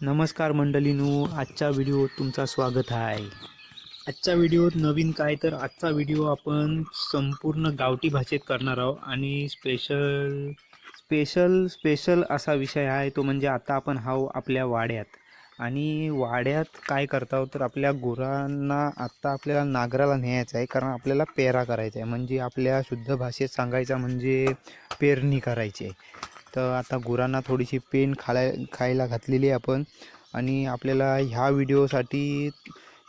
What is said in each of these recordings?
नमस्कार मंडळीनो आजच्या व्हिडिओत तुमचा स्वागत आहे. आजच्या व्हिडिओत नवीन काय तर आजचा व्हिडिओ आपण संपूर्ण गावठी भाषेत करणार आहोत आणि स्पेशल स्पेशल स्पेशल असा विषय आहे तो म्हणजे आता आपण हाव आपल्या वाड्यात. आणि वाड्यात काय करता तर आपल्या गुरांना आत्ता आपल्याला नागराला न्यायचं आहे कारण आपल्याला पेरा करायचा आहे. म्हणजे आपल्या शुद्ध भाषेत सांगायचा म्हणजे पेरणी करायची आहे. तर आता गुरांना थोडीशी पेन खालाय खायला घातलेली आहे आपण. आणि आपल्याला ह्या व्हिडिओसाठी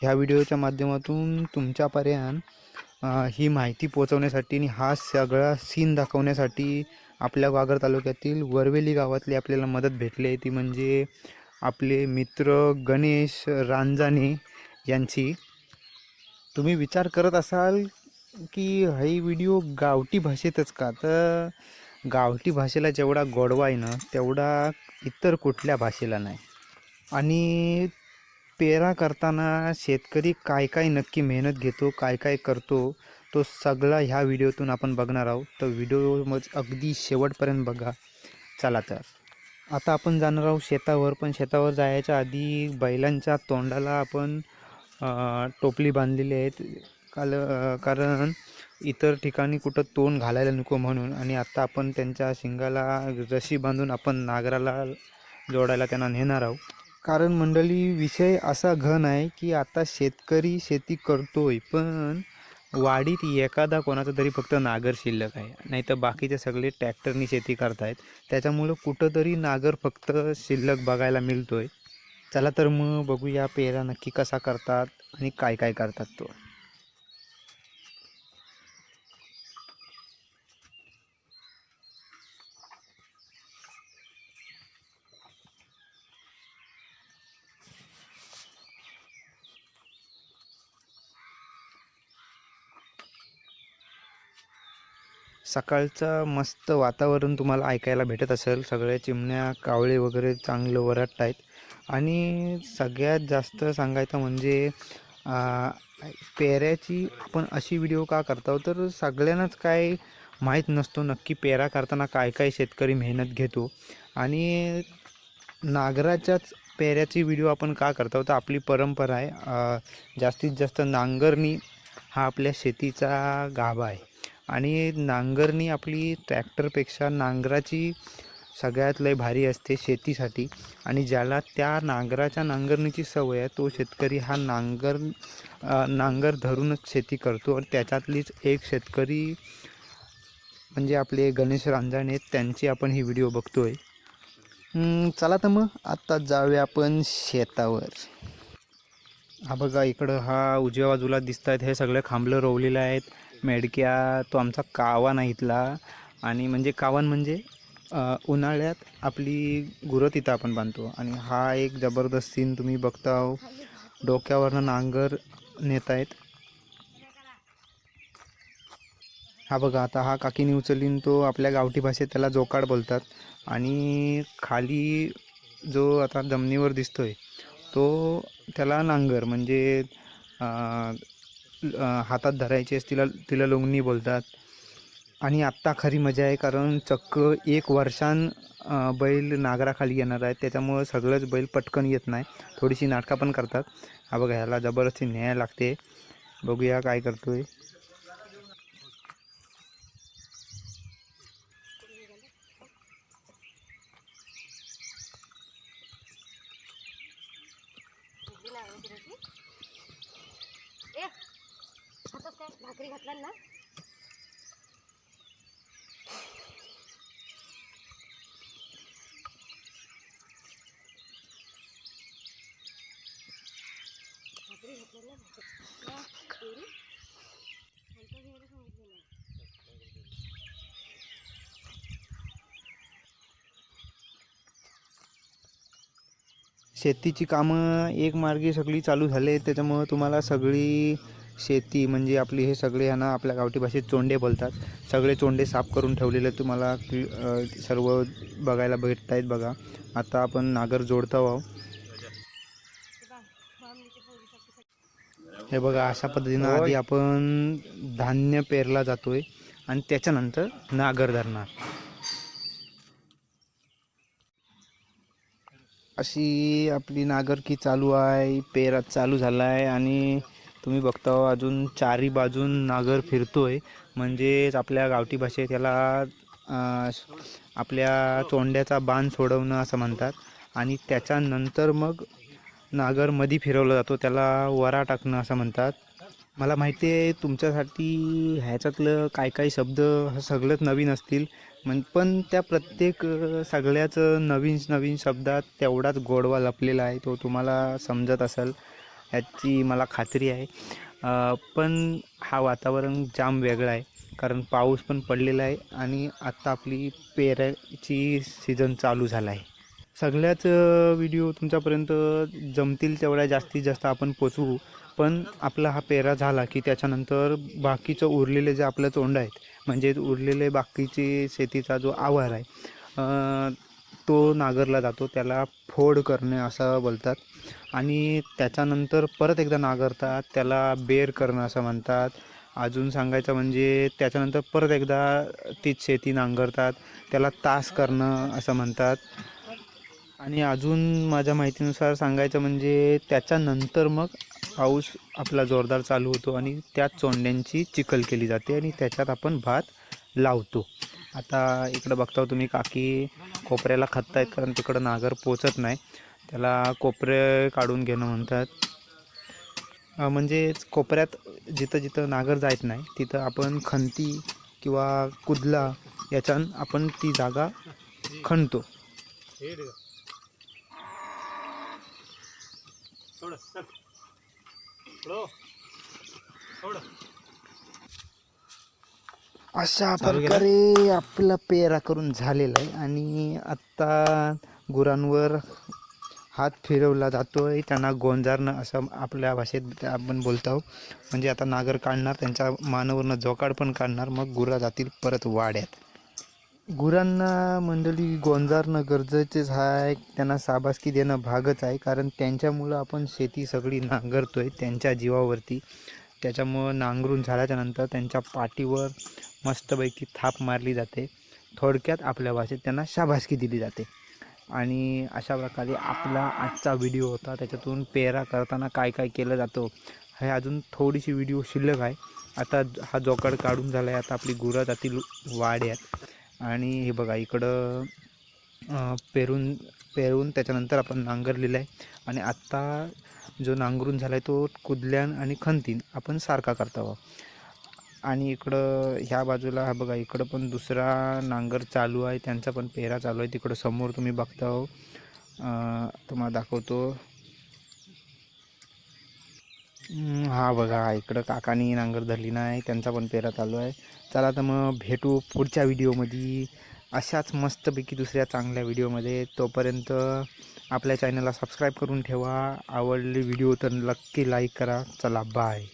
ह्या व्हिडिओच्या माध्यमातून तुमच्यापर्यंत ही माहिती पोचवण्यासाठी आणि हा सगळा सीन दाखवण्यासाठी आपल्या वागर तालुक्यातील वरवेली गावातली आपल्याला मदत भेटली आहे. ती म्हणजे आपले मित्र गणेश रांजाने यांची. तुम्ही विचार करत असाल की ही व्हिडिओ गावठी भाषेतच का? तर गावठी भाषेला जेवढा गोडवा आहे ना तेवढा इतर कुठल्या भाषेला नाही. आणि पेरा करताना शेतकरी काय काय नक्की मेहनत घेतो काय काय करतो तो सगळा ह्या व्हिडिओतून आपण बघणार आहोत. तर व्हिडिओ मग अगदी शेवटपर्यंत बघा. चला तर. आता आपण जाणार आहोत शेतावर पण शेतावर जायच्या आधी बैलांच्या तोंडाला आपण टोपली बांधलेली आहेत. काल कारण इतर ठिकाणी कुठं तोंड घालायला नको म्हणून आणि आत्ता आपण त्यांच्या शिंगाला रशी बांधून आपण नागराला जोडायला त्यांना नेणार आहोत. कारण मंडळी विषय असा घन आहे की आता शेतकरी शेती करतोय पण वाडीत एखादा कोणाचा तरी फक्त नागर शिल्लक आहे. नाही तर बाकीचे सगळे ट्रॅक्टरनी शेती करतायत. त्याच्यामुळं कुठंतरी नागर फक्त शिल्लक बघायला मिळतोय. चला तर मग बघूया पेरा नक्की कसा करतात आणि काय काय करतात तो. सकाळचं मस्त वातावरण तुम्हाला ऐकायला भेटत असेल. सगळ्या चिमण्या कावळे वगैरे चांगलं वरटत आहेत. आणि सगळ्यात जास्त सांगायचं म्हणजे पेऱ्याची आपण अशी व्हिडिओ का करतो तर सगळ्यांनाच काय माहीत नसतो नक्की पेरा करताना काय काय शेतकरी मेहनत घेतो. आणि नांगराच्याच पेऱ्याची व्हिडिओ आपण का करतो तर आपली परंपरा आहे जास्तीत जास्त नांगरणी हा आपल्या शेतीचा गाभा आहे. आणि नांगरणी आपली ट्रॅक्टरपेक्षा नांगराची सगळ्यात लय भारी असते शेतीसाठी. आणि ज्याला त्या नांगराच्या नांगरणीची सवय आहे तो शेतकरी हा नांगर नांगर धरूनच शेती करतो. आणि त्याच्यातलीच एक शेतकरी म्हणजे आपले गणेश रांजाणे त्यांची आपण ही व्हिडिओ बघतो आहे चला तर मग आत्ता जाऊया आपण शेतावर. हा बघा इकडं हा उजव्या बाजूला दिसत आहेत हे सगळे खांबलं रोवलेले आहेत. मेडक्या तो आमचा कावान आहे इथला. आणि म्हणजे कावान म्हणजे उन्हाळ्यात आपली गुरं तिथं आपण बांधतो. आणि हा एक जबरदस्त सीन तुम्ही बघता आहो डोक्यावरनं नांगर नेत आहेत हा बघा आता हा काकीने उचलीन तो आपल्या गावठी भाषेत त्याला जोकाड बोलतात. आणि खाली जो आता जमिनीवर दिसतोय तो त्याला नांगर म्हणजे हातात धरायचे तिला तिला लोंगणी बोलतात. आणि आत्ता खरी मजा आहे कारण चक्क एक वर्षान बैल नागराखाली येणार आहे त्याच्यामुळं सगळंच बैल पटकन येत नाही. थोडीशी नाटकं पण करतात. हा बघा ह्याला जबरदस्ती न्याय लागते. बघूया काय करतो आहे Yeah. हातात काय भाकरी घातला ना भाकरी घातल्या ना भाकरी. या, पोरी. शेतीची कामं एक मार्गी सगळी चालू झाले त्याच्यामुळं तुम्हाला सगळी शेती म्हणजे आपली हे सगळे यांना आपल्या गावठी भाषेत चोंडे बोलतात. सगळे चोंडे साफ करून ठेवलेले तुम्हाला सर्व बघायला भेटत आहेत बघा. आता आपण नागर जोडतो आहोत. हे बघा अशा पद्धतीनं आधी आपण धान्य पेरला जातोय आणि त्याच्यानंतर नागर धरणार. अशी आपली नागरकी चालू आहे पेरा चालू झाला आहे आणि तुम्ही बघता अजून चारी बाजून नागर फिरतोय. म्हणजेच आपल्या गावठी भाषेत याला आपल्या चोंड्याचा बाण सोडवणं असं म्हणतात. आणि त्याच्यानंतर मग नागर मधी फिरवला जातो त्याला वरा टाकणं असं म्हणतात. मला माहिती आहे तुमच्यासाठी ह्याच्यातलं काय काय शब्द सगळंच नवीन असतील. म्हण पण त्या प्रत्येक सगळ्याच नवीन नवीन शब्दात तेवढाच गोडवा लपलेला आहे तो तुम्हाला समजत असेल. याची मला खात्री आहे. पण हा वातावरण जाम वेगळा आहे. कारण पाऊस पण पडलेला आहे आणि आत्ता आपली पेराची सीझन चालू झाला आहे. सगळ्याच व्हिडिओ तुमच्यापर्यंत जमतील तेवढ्या जास्तीत जास्त आपण पोचवू. पण आपला हा पेरा झाला की त्याच्यानंतर बाकीचं उरलेले जे आपलं तोंड आहेत म्हणजे उरलेले बाकीचे शेतीचा जो आवार आहे तो नागरला जातो. त्याला फोड करणे असं बोलतात. आणि त्याच्यानंतर परत एकदा नागरतात त्याला बेर करणं असं म्हणतात. अजून सांगायचं म्हणजे त्याच्यानंतर परत एकदा तीच शेती नांगरतात त्याला तास करणं असं म्हणतात. आणि अजून माझ्या माहितीनुसार सांगायचं म्हणजे त्याच्यानंतर मग पाऊस आपला जोरदार चालू होतो आणि त्या चोंड्यांची चिखल केली जाते आणि त्याच्यात आपण भात लावतो. आता इकडं बघता तुम्ही काकी कोपऱ्याला खत आहेत कारण तिकडं नागर पोचत नाही. त्याला कोपरे काढून घेणं म्हणतात. म्हणजेच कोपऱ्यात जिथं जिथं नागर जायत नाही तिथं आपण खंती किंवा कुदला याच्यान आपण ती जागा खणतो. अशा प्रकारे आपला पेरा करून झालेला आहे आणि आत्ता गुरांवर हात फिरवला जातोय त्यांना गोंजारणं असं आपल्या भाषेत आपण बोलतो म्हणजे आता नागर काढणार त्यांच्या मानवरनं जोकाड पण काढणार मग गुरा जातील परत वाड्यात. गुरांना मंडळी गोंजारणं गरजेचेच आहे त्यांना साबासकी देणं भागच आहे कारण त्यांच्यामुळं आपण शेती सगळी नांगरतोय त्यांच्या जीवावरती. त्याच्यामुळं नांगरून झाल्याच्यानंतर त्यांच्या पाठीवर मस्तपैकी थाप मारली जाते. थोडक्यात आपल्या भाषेत त्यांना शाबासकी दिली जाते. आणि अशा प्रकारे आपला आजचा व्हिडिओ होता. त्याच्यातून पेरा करताना काय काय केलं जातं हे अजून थोडीशी व्हिडिओ शिल्लक आहे. आता हा जोकाड काढून झाला आहे आता आपली गुरं जातील वाड्यात. आणि हे बघा इकडं पेरून पेरून त्याच्यानंतर आपण नांगरलेलं आहे आणि आत्ता जो नांगरून झाला आहे तो कुदल्यान आणि खंतीन. आपण सारखा करतो आहोत आणि इकडं ह्या बाजूला हा बघा इकडं पण दुसरा नांगर चालू आहे. त्यांचा पण पेहरा चालू आहे. तिकडं समोर तुम्ही बघता हो. तुम्हाला दाखवतो. हा बघा इकडं काकानी नांगर धरली नाही. त्यांचा पण पेहरा चालू आहे. चला तर मग भेटू पुढच्या व्हिडिओमध्ये. अशाच मस्तपैकी दुसऱ्या चांगल्या व्हिडिओमध्ये. तोपर्यंत आपल्या चॅनलला सबस्क्राईब करून ठेवा. आवडले व्हिडिओ तर नक्की लाईक करा. चला बाय